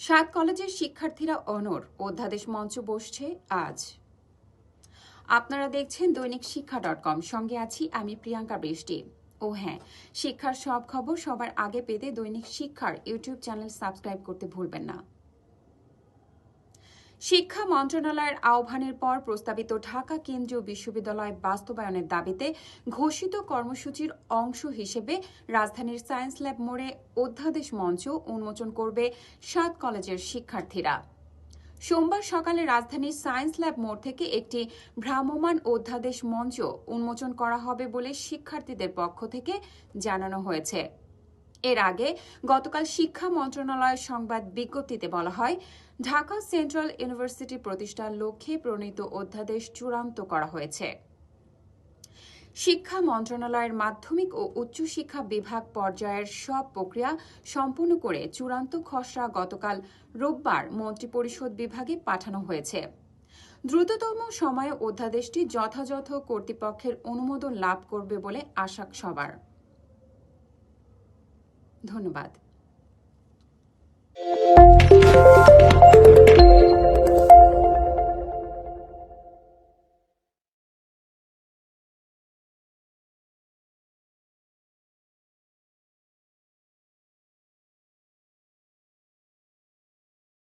সাত কলেজের শিক্ষার্থীরা অনর অধ্যাদেশ মঞ্চ বসছে আজ। আপনারা দেখছেন দৈনিক শিক্ষা ডট কম। সঙ্গে আছি আমি প্রিয়াঙ্কা বৃষ্টি। ও হ্যাঁ শিক্ষার সব খবর সবার আগে পেতে দৈনিক শিক্ষার ইউটিউব চ্যানেল সাবস্ক্রাইব করতে ভুলবেন না। শিক্ষা মন্ত্রণালয়ের আহ্বানের পর প্রস্তাবিত ঢাকা কেন্দ্রীয় বিশ্ববিদ্যালয় বাস্তবায়নের দাবিতে ঘোষিত কর্মসূচির অংশ হিসেবে রাজধানীর সায়েন্স ল্যাব মোড়ে অধ্যাদেশ মঞ্চ উন্মোচন করবে সাত কলেজের শিক্ষার্থীরা। সোমবার সকালে রাজধানীর সায়েন্স ল্যাব মোড় থেকে একটি ভ্রাম্যমাণ অধ্যাদেশ মঞ্চ উন্মোচন করা হবে বলে শিক্ষার্থীদের পক্ষ থেকে জানানো হয়েছে। এর আগে গতকাল শিক্ষা মন্ত্রণালয়ের সংবাদ বিজ্ঞপ্তিতে বলা হয়, ঢাকা সেন্ট্রাল ইউনিভার্সিটি প্রতিষ্ঠার লক্ষ্যে প্রণীত অধ্যাদেশ চূড়ান্ত করা হয়েছে। শিক্ষা মন্ত্রণালয়ের মাধ্যমিক ও উচ্চশিক্ষা বিভাগ পর্যায়ের সব প্রক্রিয়া সম্পূর্ণ করে চূড়ান্ত খসড়া গতকাল রোববার মন্ত্রিপরিষদ বিভাগে পাঠানো হয়েছে। দ্রুততম সময়ে অধ্যাদেশটি যথাযথ কর্তৃপক্ষের অনুমোদন লাভ করবে বলে আশা সবার। ধন্যবাদ।